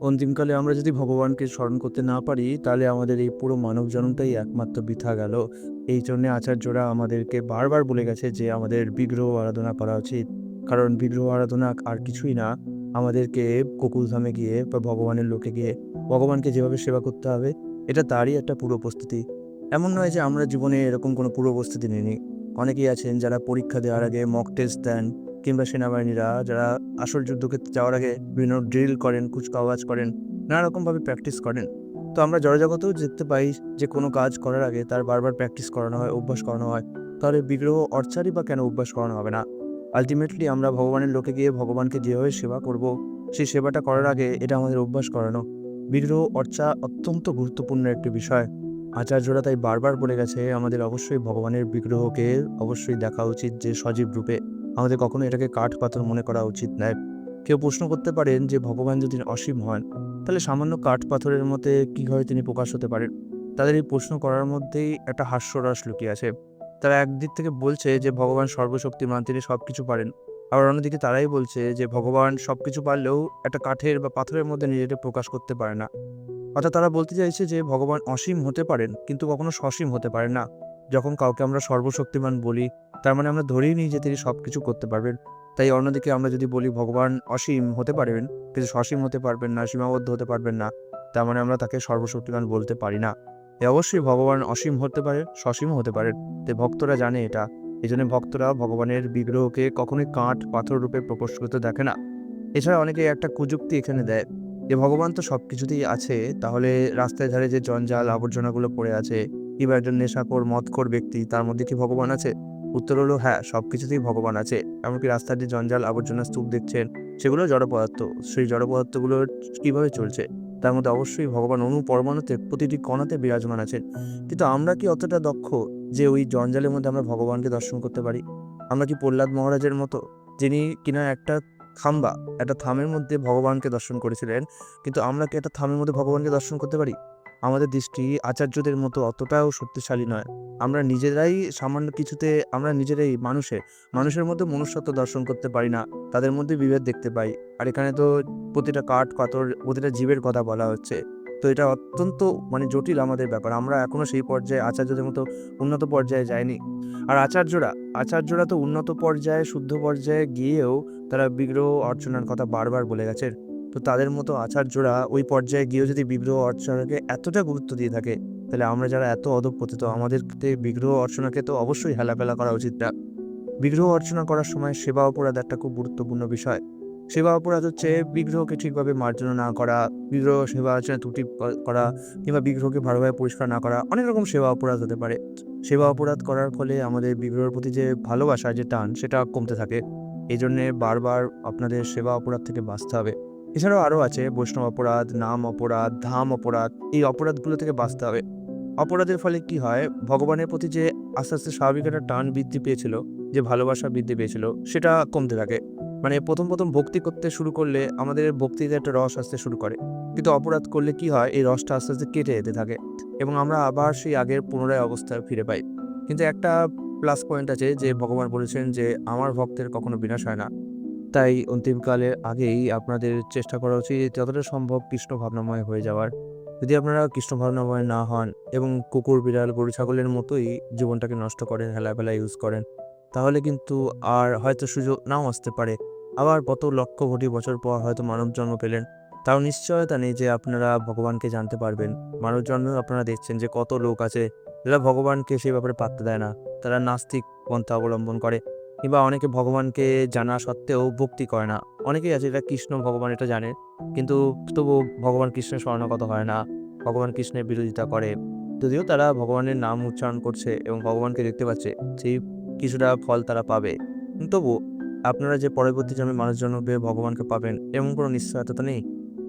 অন্তিমকালে আমরা যদি ভগবানকে স্মরণ করতে না পারি, তাহলে আমাদের এই পুরো মানব জন্মটাই একমাত্র বৃথা গেল। এই জন্যে আচার্যরা আমাদেরকে বারবার বলে গেছে যে আমাদের বিগ্রহ আরাধনা করা উচিত। কারণ বিগ্রহ আরাধনা আর কিছুই না, আমাদেরকে গোকুলধামে গিয়ে বা ভগবানের লোকে গিয়ে ভগবানকে যেভাবে সেবা করতে হবে, এটা তারই একটা পুরো প্রস্তুতি। এমন নয় যে আমরা জীবনে এরকম কোনো পুরো প্রস্তুতি নিইনি। অনেকেই আছেন যারা পরীক্ষা দেওয়ার আগে মক টেস্ট দেন কিংবা সেনাবাহিনীরা যারা আসল যুদ্ধক্ষেত্রে যাওয়ার আগে বিভিন্ন ড্রিল করেন, কুচকাওয়াজ করেন, নানা রকমভাবে প্র্যাকটিস করেন। তো আমরা জড়জগতেও দেখতে পাই যে কোনো কাজ করার আগে তার বারবার প্র্যাকটিস করানো হয়, অভ্যাস করানো হয়। তাহলে বিগ্রহ অর্চারই বা কেন অভ্যাস করানো হবে না? আলটিমেটলি আমরা ভগবানের লোকে গিয়ে ভগবানকে যেভাবে সেবা করব, সেই সেবাটা করার আগে এটা আমাদের অভ্যাস করানো। বিগ্রহ অর্চা অত্যন্ত গুরুত্বপূর্ণ একটি বিষয়। আচার্যরা তাই বারবার বলে গেছে, আমাদের অবশ্যই ভগবানের বিগ্রহকে অবশ্যই দেখা উচিত যে সজীব রূপে। আমাদের কখনো এটাকে কাঠ পাথর মনে করা উচিত নয়। কেউ প্রশ্ন করতে পারেন যে, ভগবান যদি অসীম হন, তাহলে সামান্য কাঠ পাথরের মধ্যে কীভাবে তিনি প্রকাশ হতে পারেন? তাদের এই প্রশ্ন করার মধ্যেই একটা হাস্যরস লুকিয়ে আছে। তারা একদিক থেকে বলছে যে, ভগবান সর্বশক্তিমান, তিনি সব কিছু পারেন। আবার অন্যদিকে তারাই বলছে যে, ভগবান সব কিছু পারলেও একটা কাঠের বা পাথরের মধ্যে নিজেকে প্রকাশ করতে পারে না। অর্থাৎ তারা বলতে চাইছে যে, ভগবান অসীম হতে পারেন, কিন্তু কখনো সসীম হতে পারে না। যখন কাউকে আমরা সর্বশক্তিমান বলি, তার মানে আমরা ধরেই নিই যে তিনি সব কিছু করতে পারবেন। তাই অন্যদিকে আমরা যদি বলি, ভগবান অসীম হতে পারবেন, কিন্তু সসীম হতে পারবেন না, সীমাবদ্ধ হতে পারবেন না, তার মানে আমরা তাকে সর্বশক্তিমান বলতে পারি না। এ অবশ্যই ভগবান অসীম হতে পারে সসীমও হতে পারেন তাই ভক্তরা জানে এটা। এই জন্য ভক্তরা ভগবানের বিগ্রহকে কখনোই কাঠ, পাথর রূপে প্রকাশ করতে দেখে না। এছাড়া অনেকে একটা কুযুক্তি এখানে দেয় যে, ভগবান তো সব কিছুতেই আছে, তাহলে রাস্তায় ধারে যে জঞ্জাল, আবর্জনাগুলো পড়ে আছে কিংবা একজন নেশাখোর, মদখোর ব্যক্তি তার মধ্যে কি ভগবান আছে? উত্তর হলো হ্যাঁ সব কিছুতেই ভগবান আছে। এমনকি রাস্তার যে জঞ্জাল, আবর্জনা, স্তূপ দেখছেন, সেগুলো জড় পদার্থ। সেই জড় পদার্থগুলো কীভাবে চলছে? তার মধ্যে অবশ্যই ভগবান অনু পরমাণুতে প্রতিটি কণাতে বিরাজমান আছেন। কিন্তু আমরা কি অতটা দক্ষ যে ওই জঞ্জালের মধ্যে আমরা ভগবানকে দর্শন করতে পারি? আমরা কি প্রহ্লাদ মহারাজের মতো, যিনি কিনা একটা খাম্বা একটা থামের মধ্যে ভগবানকে দর্শন করেছিলেন, কিন্তু আমরা কি একটা থামের মধ্যে ভগবানকে দর্শন করতে পারি? আমাদের দৃষ্টি আচার্যদের মতো অতটাও শক্তিশালী নয়। আমরা নিজেরাই সামান্য কিছুতে, আমরা নিজেরাই মানুষের মানুষের মধ্যে মনুষ্যত্ব দর্শন করতে পারি না, তাদের মধ্যে বিভেদ দেখতে পাই। আর এখানে তো প্রতিটা কাঠ কাতর প্রতিটা জীবের কথা বলা হচ্ছে। তো এটা অত্যন্ত মানে জটিল আমাদের ব্যাপার। আমরা এখনও সেই পর্যায়ে আচার্যদের মতো উন্নত পর্যায়ে যাইনি। আর আচার্যরা আচার্যরা তো উন্নত পর্যায়ে, শুদ্ধ পর্যায়ে গিয়েও তারা বিগ্রহ অর্চনার কথা বারবার বলে গেছেন তো তাদের মতো আচার্যরা ওই পর্যায়ে গিয়েও যদি বিগ্রহ অর্চনাকে এতটা গুরুত্ব দিয়ে থাকে, তাহলে আমরা যারা এত অধপতিত আমাদের বিগ্রহ অর্চনাকে তো অবশ্যই হেলাফেলা করা উচিত না বিগ্রহ অর্চনা করার সময় সেবা অপরাধ একটা খুব গুরুত্বপূর্ণ বিষয়। সেবা অপরাধ হচ্ছে বিগ্রহকে ঠিকভাবে মার্জনা না করা, বিগ্রহ সেবা অর্চনা ত্রুটি করা কিংবা বিগ্রহকে ভালোভাবে পরিষ্কার না করা, অনেক রকম সেবা অপরাধ হতে পারে। সেবা অপরাধ করার ফলে আমাদের বিগ্রহের প্রতি যে ভালোবাসা, যে টান, সেটা কমতে থাকে। এই জন্যে বারবার আপনাদের সেবা অপরাধ থেকে বাঁচতে হবে। এছাড়াও আরও আছে বৈষ্ণব অপরাধ, নাম অপরাধ, ধাম অপরাধ। এই অপরাধগুলো থেকে বাঁচতে হবে। অপরাধের ফলে কি হয়? ভগবানের প্রতি যে আস্তে আস্তে স্বাভাবিক একটা টান বৃদ্ধি পেয়েছিল, যে ভালোবাসা বৃদ্ধি পেয়েছিল, সেটা কমতে থাকে। মানে প্রথম প্রথম ভক্তি করতে শুরু করলে আমাদের ভক্তিতে একটা রস আসতে শুরু করে। কিন্তু অপরাধ করলে কি হয়? এই রসটা আস্তে আস্তে কেটে যেতে থাকে এবং আমরা আবার সেই আগের পুনরায় অবস্থায় ফিরে পাই। কিন্তু একটা প্লাস পয়েন্ট আছে যে ভগবান বলেছেন যে, আমার ভক্তের কখনো বিনাশ হয় না। তাই অন্তিমকালের আগেই আপনাদের চেষ্টা করা উচিত যতটা সম্ভব কৃষ্ণ ভাবনাময় হয়ে যাওয়ার। যদি আপনারা কৃষ্ণ ভাবনাময় না হন এবং কুকুর, বিড়াল, গরু, ছাগলের মতোই জীবনটাকে নষ্ট করেন, হেলাফেলা ইউজ করেন, তাহলে কিন্তু আর হয়তো সুযোগ নাও আসতে পারে। আবার কত লক্ষ কোটি বছর পর হয়তো মানব জন্ম পেলেন। তাও নিশ্চয়তা নেই যে আপনারা ভগবানকে জানতে পারবেন। মানব জন্মেও আপনারা দেখছেন যে কত লোক আছে, যারা ভগবানকে সেই ব্যাপারে পাত্তা দেয় না। তারা নাস্তিক পন্থা অবলম্বন করে। কিংবা অনেকে ভগবানকে জানা সত্ত্বেও ভক্তি করে না। অনেকেই আছে এটা কৃষ্ণ ভগবান এটা জানে, কিন্তু তবু ভগবান কৃষ্ণের স্মরণগত হয় না, ভগবান কৃষ্ণের বিরোধিতা করে। যদিও তারা ভগবানের নাম উচ্চারণ করছে এবং ভগবানকে দেখতে পাচ্ছে, সেই কিছুটা ফল তারা পাবে। তবু আপনারা যে পরবর্তী জন্মে মানুষ জন্ম পেয়ে ভগবানকে পাবেন, এমন কোনো নিশ্চয়তা তো নেই?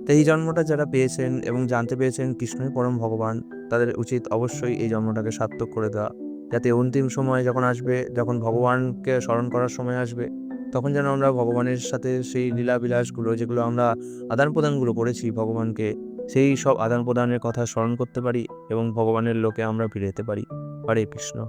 তাই এই জন্মটা যারা পেয়েছেন এবং জানতে পেরেছেন কৃষ্ণই পরম ভগবান, তাদের উচিত অবশ্যই এই জন্মটাকে সার্থক করে দেওয়া। যাতে অন্তিম সময় যখন আসবে, যখন ভগবানকে স্মরণ করার সময় আসবে, তখন যেন আমরা ভগবানের সাথে সেই লীলাবিলাসগুলো, যেগুলো আমরা আদান প্রদানগুলো করেছি ভগবানকে, সেই সব আদান প্রদানের কথা স্মরণ করতে পারি এবং ভগবানের লোকে আমরা ফিরে যেতে পারি। হরে কৃষ্ণ।